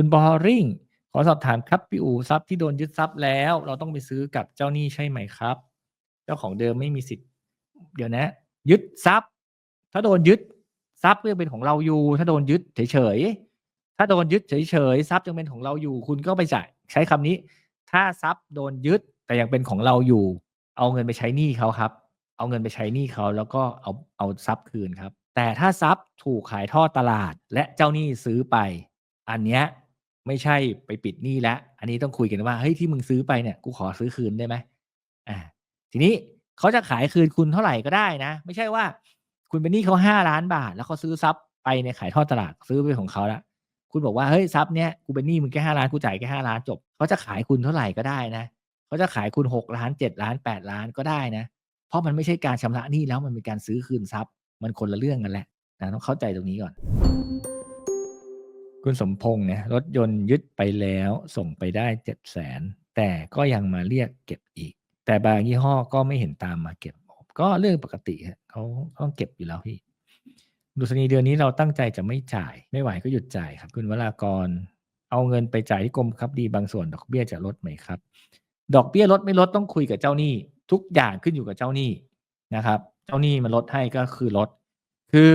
คุณบอริงขอสอบถามครับพี่อู๋ทรัพย์ที่โดนยึดทรัพย์แล้ว เราต้องไปซื้อกับเจ้าหนี้ใช่ไหมครับ เจ้าของเดิมไม่มีสิทธิ์ เดี๋ยวนะ ยึดทรัพย์ ถ้าโดนยึดทรัพย์ก็ยังเป็นของเราอยู่ ถ้าโดนยึดเฉยๆถ้าโดนยึดเฉยๆทรัพย์ยังเป็นของเราอยู่ คุณก็ไปจ่ายใช้คำนี้ ถ้าทรัพย์โดนยึดแต่ยังเป็นของเราอยู่ เอาเงินไปใช้หนี้เขาครับ เอาเงินไปใช้หนี้เขาแล้วก็เอาเอาทรัพย์คืนครับ แต่ถ้าทรัพย์ถูกขายทอดตลาดและเจ้าหนี้ซื้อไป อันเนี้ย ไม่ใช่ไปปิดหนี้แล้ว อันนี้ต้องคุยกันว่าเฮ้ยที่มึงซื้อไปเนี่ยกูขอซื้อคืนได้ไหมอ่า ทีนี้เขาจะขายคืนคุณเท่าไหร่ก็ได้นะ ไม่ใช่ว่า คุณเป็นหนี้เขาห้าล้านบาท แล้วเขาซื้อทรัพย์ไปในขายทอดตลาดซื้อไปของเขาแล้วคุณบอกว่าเฮ้ยทรัพย์เนี้ยกูเป็นหนี้มึงแค่ห้าล้านกูจ่ายแค่ห้าล้านจบเขาจะขายคุณเท่าไหร่ก็ได้นะเขาจะขายคุณหกล้านเจ็ดล้านแปดล้านก็ได้นะ เพราะมันไม่ใช่การชำระหนี้แล้วมันเป็นการซื้อคืนทรัพย์ มันคนละเรื่องกันแหละนะต้องเข้าใจตรงนี้ก่อน คุณสมพงษ์เนี่ยรถยนต์ยึดไปแล้วส่งไปได้เจ็ดแสนแต่ก็ยังมาเรียกเก็บอีก แต่บางยี่ห้อก็ไม่เห็นตามมาเก็บ ก็เรื่องปกติเขาต้องเก็บอยู่แล้วพี่ดุษณีเดือนนี้เราตั้งใจจะไม่จ่าย ไม่ไหวก็หยุดจ่ายครับคุณวรากร เอาเงินไปจ่ายที่กรมครับดีบางส่วนดอกเบี้ยจะลดไหมครับ ดอกเบี้ยลดไม่ลดต้องคุยกับเจ้าหนี้ ทุกอย่างขึ้นอยู่กับเจ้าหนี้นะครับ เจ้าหนี้มันลดให้ก็คือลด คือ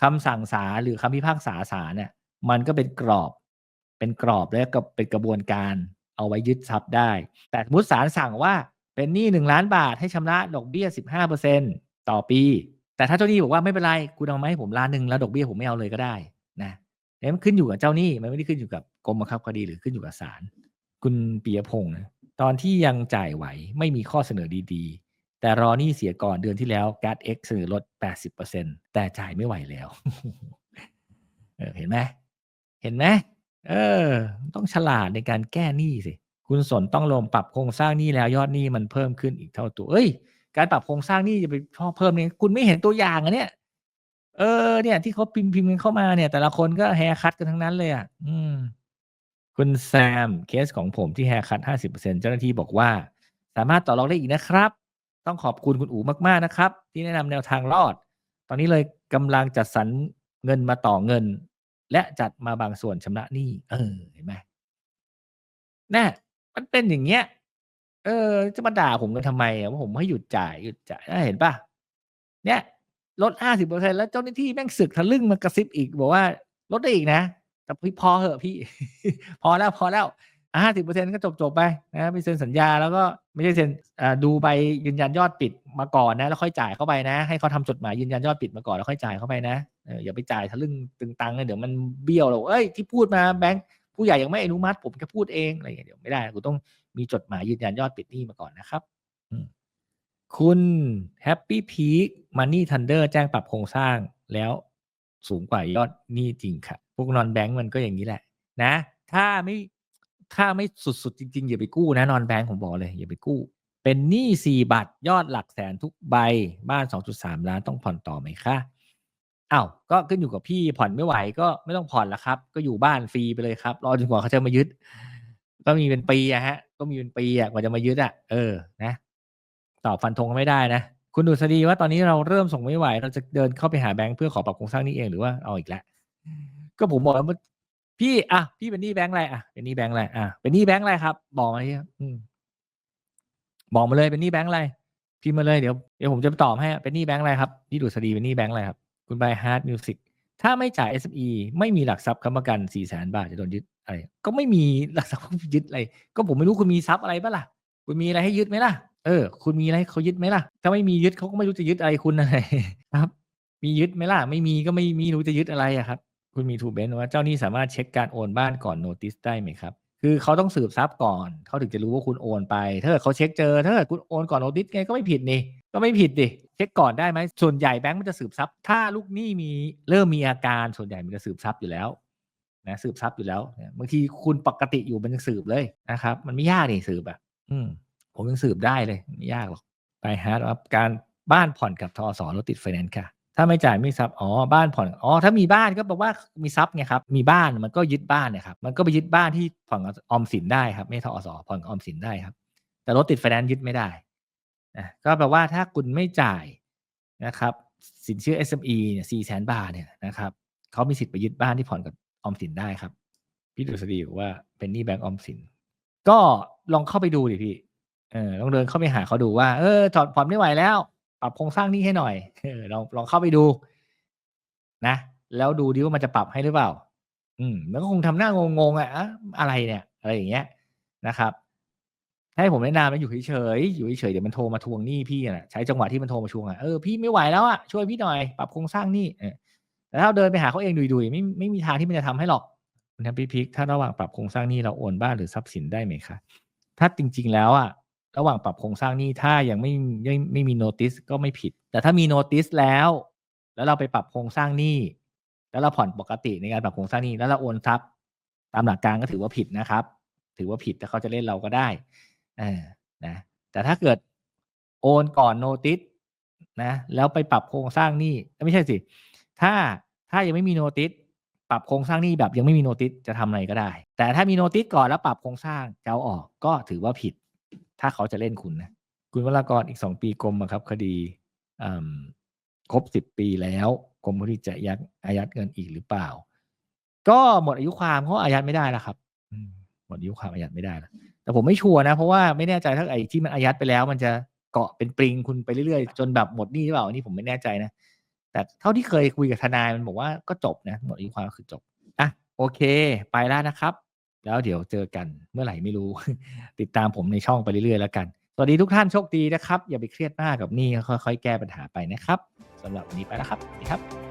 คำสั่งศาลหรือคำพิพากษาศาลเนี่ย มันก็เป็นกรอบ เป็นกรอบและก็เป็นกระบวนการเอาไว้ยึดทรัพย์ได้ แต่สมมติศาลสั่งว่าเป็นหนี้หนึ่งล้านบาทให้ชำระดอกเบี้ยสิบห้าเปอร์เซ็นต่อปี แต่ถ้าเจ้าหนี้บอกว่าไม่เป็นไรคุณเอามาให้ผมล้านหนึ่งแล้วดอกเบี้ยผมไม่เอาเลยก็ได้นะแล้วมันขึ้นอยู่กับเจ้าหนี้มันไม่ได้ขึ้นอยู่กับกรมบังคับคดีหรือขึ้นอยู่กับศาลคุณปียพงศ์นะตอนที่ยังจ่ายไหวไม่มีข้อเสนอดีๆ แต่รอหนี้เสียก่อนเดือนที่แล้วการ์ดเอ็กเสนอลด 80%แต่จ่ายไม่ไหวแล้ว เห็นไหม เห็นไหมเออ ต้องฉลาดในการแก้หนี้สิคุณสนต้องลงปรับโครงสร้างหนี้แล้วยอดหนี้มันเพิ่มขึ้นอีกเท่าตัว เอ้ย การปรับโครงสร้างหนี้จะไปเพิ่มเนี่ยคุณไม่เห็นตัวอย่างอะเนี่ยเออเนี่ย ที่เขาพิมพ์พิมพ์กันเข้ามาเนี่ย แต่ละคนก็แฮร์คัตกันทั้งนั้นเลยอะอืม คุณแซมเคสของผมที่แฮร์คัต50%เปอร์เซ็นเจ้าหน้าที่บอกว่า สามารถต่อรองได้อีกนะครับ ต้องขอบคุณคุณอู๋มากๆนะครับ ที่แนะนำแนวทางรอด ตอนนี้เลยกำลังจัดสรรเงินมาต่อเงิน และจัดมาบางส่วนชำระหนี้เออเห็นไหมน่มันเป็นอย่างเงี้ย เออ จะมาด่าผมกันทำไมอะว่าผมให้หยุดจ่ายหยุดจ่ายเห็นป่ะเนี่ยลดห้าสิบเปอร์เซ็นแล้วเจ้าหน้าที่แม่งสึกทะลึ่งมากระซิบอีก บอกว่าลดได้อีกนะ แต่พี่พอเหอะพี่ พอแล้วพอแล้ว ห้าสิบเปอร์เซ็นก็จบจบไปนะไปเซ็นสัญญาแล้วก็ไม่ใช่เซ็นดูใบยืนยันยอดปิดมาก่อนนะ แล้วค่อยจ่ายเข้าไปนะ ให้เขาทำจดหมายยืนยันยอดปิดมาก่อนแล้วค่อยจ่ายเข้าไปนะอย่าไปจ่ายทะลึ่งตึงตังเลยเดี๋ยวมันเบี้ยวเราเอ้ยที่พูดมาแบงค์ผู้ใหญ่ยังไม่อนุมัติผมแค่พูดเองอะไรอย่างเงี้ยเดี๋ยวไม่ได้กูต้องมีจดหมายยืนยันยอดปิดหนี้มาก่อนนะครับคุณแฮปปี้พีคมันนี่ทันเดอร์แจ้งปรับโครงสร้างแล้วสูงกว่ายอดหนี้จริงค่ะ พวกนอนแบงก์มันก็อย่างนี้แหละ นะ ถ้าไม่ ถ้าไม่สุดๆ จริง ๆ อย่าไปกู้นะนอนแบงก์ผมบอกเลยอย่าไปกู้ เป็นหนี้สี่บัตรยอดหลักแสนทุกใบบ้าน 2.3 ล้านต้องผ่อนต่อไหมคะอ้าวก็ขึ้นอยู่กับพี่ผ่อนไม่ไหวก็ไม่ต้องผ่อนละครับ ก็อยู่บ้านฟรีไปเลยครับ รอจนกว่าเขาจะมายึด ก็มีเป็นปีอะฮะ ก็มีเป็นปีอะกว่าจะมายึดอะเออนะตอบฟันธงไม่ได้นะ คุณดุษฎีว่าตอนนี้เราเริ่มส่งไม่ไหว เราจะเดินเข้าไปหาแบงค์เพื่อขอปรับโครงสร้างนี้เองหรือว่าเอาอีกแล้วก็ผมบอกแล้ว พี่อะพี่เป็นหนี้แบงค์อะไรอะเป็นหนี้แบงค์อะไรอะเป็นหนี้แบงค์อะไรครับ บอกมาที่บอกมาเลยเป็นหนี้แบงค์อะไรพิมพ์มาเลยเดี๋ยวเดี๋ยวผมจะตอบให้เป็นหนี้แบงค์อะไรครับพี่ดุษฎีเป็นหนี้แบงค์อะไรครับ คุณบายฮาร์ดมิวสิกถ้าไม่จ่าย SME ไม่มีหลักทรัพย์ค้ำประกันสี่แสนบาทจะโดนยึดอะไรก็ไม่มีหลักทรัพย์ยึดอะไรก็ผมไม่รู้คุณมีทรัพย์อะไรบ้างล่ะ คุณมีอะไรให้ยึดไหมล่ะเออ คุณมีอะไรเขายึดไหมล่ะ ถ้าไม่มียึดเขาก็ไม่รู้จะยึดอะไรคุณอะไรครับ มียึดไหมล่ะ ไม่มีก็ไม่มีรู้จะยึดอะไรอะครับ คุณมีทูเบนว่าเจ้านี้สามารถเช็คการโอนบ้านก่อนโนติสได้ไหมครับ คือเขาต้องสืบทรัพย์ก่อนเขาถึงจะรู้ว่าคุณโอนไป ถ้าเกิดเขาเช็คเจอ ถ้าเกิดคุณโอนก่อนโนติสไงก็ไม่ผิดนี่ก็ไม่ผิดดิเช็คก่อนได้ไหมส่วนใหญ่แบงก์มันจะสืบทรัพย์ ถ้าลูกหนี้มีเริ่มมีอาการส่วนใหญ่มันจะสืบทรัพย์อยู่แล้วนะสืบทรัพย์อยู่แล้วบางทีคุณปกติอยู่มันยังสืบเลยนะครับ มันไม่ยากนี่สืบอะ อืม ผมยังสืบได้เลยไม่ยากหรอกไปฮาร์ดว่าการบ้านผ่อนกับทอสรถติดไฟแนนซ์ค่ะ ถ้าไม่จ่ายไม่ทรัพย์อ๋อบ้านผ่อนอ๋อถ้ามีบ้านก็แปลว่ามีทรัพย์ไงครับมีบ้านมันก็ยึดบ้านเนี่ยครับมันก็ไปยึดบ้านที่ผ่อนออมสินได้ครับ ไม่ทอสผ่อนออมสินได้ครับ แต่รถติดไฟแนนซ์ยึดไม่ได้นะก็แปลว่าถ้าคุณไม่จ่ายนะครับ สินเชื่อ SME เนี่ยสี่แสนบาทเนี่ยนะครับเขามีสิทธิ์ไปยึดบ้านที่ผ่อนกับออมสินได้ครับพี่ดุษฎีบอกว่าเป็นหนี้แบงก์ออมสิน ก็ลองเข้าไปดูดิพี่เออลองเดินเข้าไปหาเขาดูว่า เออถอดผ่อนไม่ไหวแล้ว ปรับโครงสร้างนี้ให้หน่อยเออลองลองเข้าไปดูนะแล้วดูดิว่ามันจะปรับให้หรือเปล่า อืมแล้วก็คงทำหน้างงๆอะอะอะไรเนี่ยอะไรอย่างเงี้ยนะครับให้ผมแนะนำนะอยู่เฉยๆอยู่เฉยๆเดี๋ยวมันโทรมาทวงหนี้พี่อะใช้จังหวะที่มันโทรมาทวงอะเออพี่ไม่ไหวแล้วอะช่วยพี่หน่อยปรับโครงสร้างหนี้เออแต่ถ้าเดินไปหาเขาเองดุยๆไม่ไม่มีทางที่มันจะทำให้หรอกคุณทำพี่พิกถ้าระหว่างปรับโครงสร้างหนี้เราโอนบ้านหรือทรัพย์สินได้ไหมคะถ้าจริง ๆ แล้วอะ ระหว่างปรับโครงสร้างนี้ถ้ายังไม่ไม่ไม่มีโนติสก็ไม่ผิด แต่ถ้ามีโนติสแล้ว แล้วเราไปปรับโครงสร้างนี้แล้วเราผ่อนปกติในการปรับโครงสร้างนี้แล้วเราโอนทรัพย์ ตามหลักการก็ถือว่าผิดนะครับ ถือว่าผิดแต่เขาจะเล่นเราก็ได้อนะแต่ถ้าเกิดโอนก่อนโนติสนะแล้วไปปรับโครงสร้างนี้ไม่ใช่สิ ถ้าถ้ายังไม่มีโนติสปรับโครงสร้างนี้แบบยังไม่มีโนติสจะทำอะไรก็ได้ แต่ถ้ามีโนติสก่อนแล้วปรับโครงสร้างจะเอาออกก็ถือว่าผิด ถ้าเขาจะเล่นคุณนะคุณวรากรอีกสองปีกรมครับ คดีครบสิบปีแล้วกรมที่จะยัดอายัดเงินอีกหรือเปล่า ก็หมดอายุความเขาอายัดไม่ได้แล้วครับหมดอายุความอายัดไม่ได้แล้วแต่ผมไม่ชัวร์นะ เพราะว่าไม่แน่ใจถ้าไอ้ที่มันอายัดไปแล้ว มันจะเกาะเป็นปริงคุณไปเรื่อยๆ จนแบบหมดหนี้หรือเปล่าอันนี้ผมไม่แน่ใจนะแต่เท่าที่เคยคุยกับทนายมันบอกว่าก็จบนะ หมดอายุความก็คือจบอะโอเค ไปแล้วนะครับ แล้วเดี๋ยวเจอกันเมื่อไหร่ไม่รู้ ติดตามผมในช่องไปเรื่อยๆแล้วกัน สวัสดีทุกท่านโชคดีนะครับ อย่าไปเครียดมากกับนี่ค่อยๆแก้ปัญหาไปนะครับสำหรับวันนี้ไปแล้วครับสวัสดีครับ